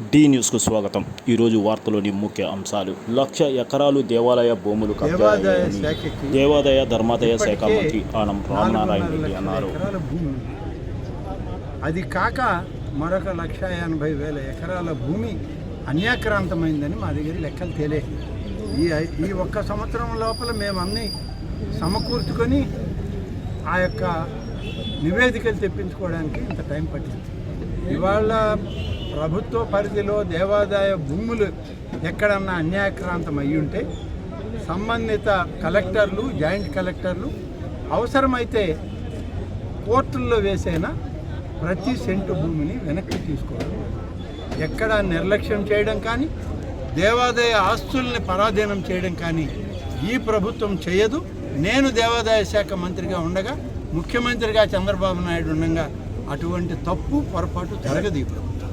D న్యూస్కు స్వాగతం. ఈరోజు వార్తలోని ముఖ్య అంశాలు. లక్ష ఎకరాలు దేవాలయ భూములు దేవాదాయ ధర్మాదాయ శాఖ మంత్రి ఆనం రామనారాయణ రెడ్డి అన్నారు. అది కాక మరొక లక్ష ఎనభై వేల ఎకరాల భూమి అన్యాక్రాంతమైందని మా దగ్గర లెక్కలు తేలే. ఈ ఈ ఒక్క సంవత్సరం లోపల మేము అన్నీ సమకూర్చుకొని ఆ యొక్క నివేదికలు తెప్పించుకోవడానికి ఇంత టైం పట్టింది. ఇవాళ ప్రభుత్వ పరిధిలో దేవాదాయ భూములు ఎక్కడన్నా అన్యాయక్రాంతం అయ్యుంటే ఉంటే సంబంధిత కలెక్టర్లు జాయింట్ కలెక్టర్లు అవసరమైతే కోర్టుల్లో వేసైనా ప్రతి సెంటు భూమిని వెనక్కి తీసుకోవడం ఎక్కడ నిర్లక్ష్యం చేయడం కానీ దేవాదాయ ఆస్తుల్ని పరాధీనం చేయడం కానీ ఈ ప్రభుత్వం చేయదు నేను దేవాదాయ శాఖ మంత్రిగా ఉండగా ముఖ్యమంత్రిగా చంద్రబాబు నాయుడు ఉండగా అటువంటి తప్పు పొరపాటు జరగదు ఈ ప్రభుత్వం.